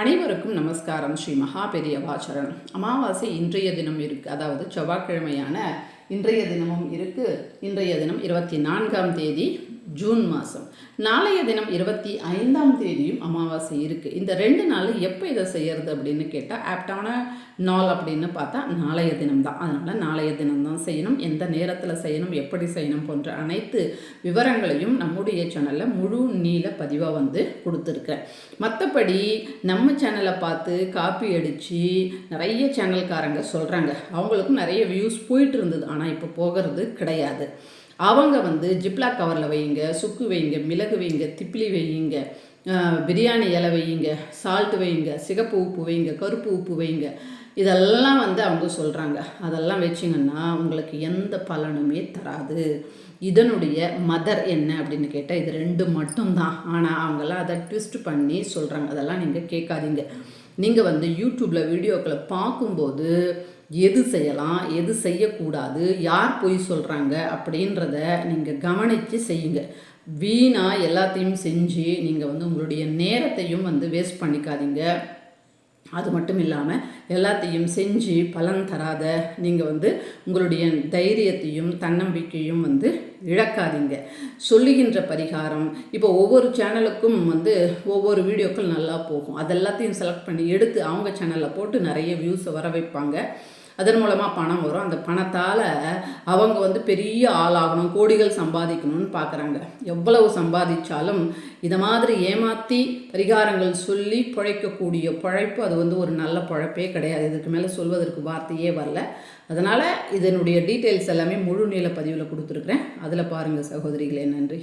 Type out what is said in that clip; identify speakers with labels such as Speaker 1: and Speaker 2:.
Speaker 1: அனைவருக்கும் நமஸ்காரம். ஸ்ரீ மகா பெரியவாச்சரன் அமாவாசை இன்றைய தினம் இருக்கு அதாவது செவ்வாய்க்கிழமையான இன்றைய தினமும் இருக்கு. இன்றைய தினம் இருபத்தி நான்காம் தேதி ஜூன் மாதம் நாளைய தினம் இருபத்தி ஐந்தாம் தேதியும் அமாவாசை இருக்குது இந்த ரெண்டு நாள் எப்போ இதை செய்கிறது அப்படின்னு கேட்டால் ஆப்டான நாள் அப்படின்னு பார்த்தா நாளைய தினம் தான். அதனால் நாளைய தினம் தான் செய்யணும். எந்த நேரத்தில் செய்யணும் எப்படி செய்யணும் போன்ற அனைத்து விவரங்களையும் நம்முடைய சேனலில் முழு நீள பதிவாக வந்து கொடுத்துருக்கேன். மற்றபடி நம்ம சேனலை பார்த்து காப்பி அடித்து நிறைய சேனல்காரங்க சொல்கிறாங்க அவங்களுக்கும் நிறைய வியூஸ் போயிட்டு இருந்தது. ஆனால் இப்போ போகிறது கிடையாது. அவங்க வந்து ஜிப்லாக் கவரில் வையுங்க சுக்கு வையுங்க மிளகு வையுங்க திப்பிலி வையுங்க பிரியாணி இலை வையுங்க சால்ட் வையுங்க சிகப்பு உப்பு வையுங்க கருப்பு உப்பு வையுங்க. இதெல்லாம் வந்து அவங்க சொல்கிறாங்க அதெல்லாம் வச்சிங்கன்னா உங்களுக்கு எந்த பலனுமே தராது. இதனுடைய மதர் என்ன அப்படின்னு கேட்டால் இது ரெண்டு மட்டும்தான். ஆனால் அவங்களாம் அதை ட்விஸ்ட் பண்ணி சொல்கிறாங்க அதெல்லாம் நீங்கள் கேட்காதீங்க. நீங்கள் வந்து யூடியூப்பில் வீடியோக்களை பார்க்கும்போது எது செய்யலாம் எது செய்யக்கூடாது யார் பொய் சொல்கிறாங்க அப்படின்றத நீங்கள் கவனித்து செய்யுங்க. வீணாக எல்லாத்தையும் செஞ்சு நீங்கள் வந்து உங்களுடைய நேரத்தையும் வந்து வேஸ்ட் பண்ணிக்காதீங்க. அது மட்டும் இல்லாமல் எல்லாத்தையும் செஞ்சு பலன் தராத நீங்கள் வந்து உங்களுடைய தைரியத்தையும் தன்னம்பிக்கையும் வந்து இழக்காதீங்க. சொல்லுகின்ற பரிகாரம் இப்போ ஒவ்வொரு சேனலுக்கும் வந்து ஒவ்வொரு வீடியோக்கள் நல்லா போகும். அதெல்லாத்தையும் செலக்ட் பண்ணி எடுத்து அவங்க சேனலில் போட்டு நிறைய வியூஸை வர வைப்பாங்க. அதன் மூலமாக பணம் வரும். அந்த பணத்தால் அவங்க வந்து பெரிய ஆளாகணும் கோடிகள் சம்பாதிக்கணும்னு பார்க்குறாங்க எவ்வளவு சம்பாதிச்சாலும் இதை மாதிரி ஏமாற்றி பரிகாரங்கள் சொல்லி பிழைக்கக்கூடிய பிழைப்பு அது வந்து ஒரு நல்ல பிழைப்பே கிடையாது. இதுக்கு மேலே சொல்வதற்கு வார்த்தையே வரல. அதனால் இதனுடைய டீட்டெயில்ஸ் எல்லாமே முழு நீள பதிவில் கொடுத்துருக்குறேன். அதில் பாருங்கள் சகோதரிகளே நன்றி.